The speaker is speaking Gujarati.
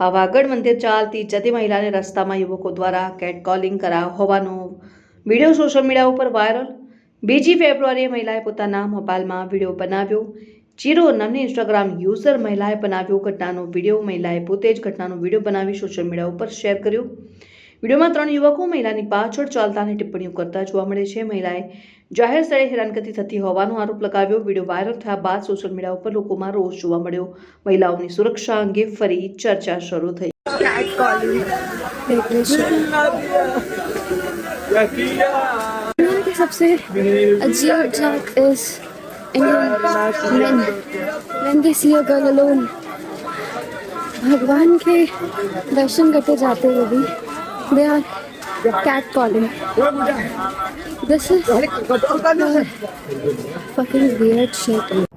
પાવાગઢ મંદિર ચાલતી જતી મહિલાને રસ્તામાં યુવકો દ્વારા કેટ કોલિંગ હોવાનો વીડિયો સોશિયલ મીડિયા ઉપર વાયરલ બીજી ફેબ્રુઆરીએ મહિલાએ પોતાના મોબાઈલમાં વીડિયો બનાવ્યો. ચીરો નામની ઇન્સ્ટાગ્રામ યુઝર મહિલાએ બનાવ્યો ઘટનાનો વીડિયો. મહિલાએ પોતે જ ઘટનાનો વીડિયો બનાવી સોશિયલ મીડિયા ઉપર શેર કર્યો. વિડીયોમાં ત્રણ યુવકો મહિલાની પાછળ ચાલતા અને ટિપ્પણીઓ કરતા જોવા મળે છે મહિલાએ જાહેર સ્થળે હેરાનગતિ થતી હોવાનો આરોપ લગાવ્યો વિડીયો વાયરલ થયા બાદ સોશિયલ મીડિયા ઉપર લોકોમાં રોષ જોવા મળ્યો મહિલાઓની સુરક્ષા અંગે ફરી ચર્ચા શરૂ થઈ cat calling depression दुनिया की सबसे अजीब जात is Indian men when they see a girl alone भगवान के दर्शन करते जाते हुए भी they are cat calling this is uh, fucking weird shit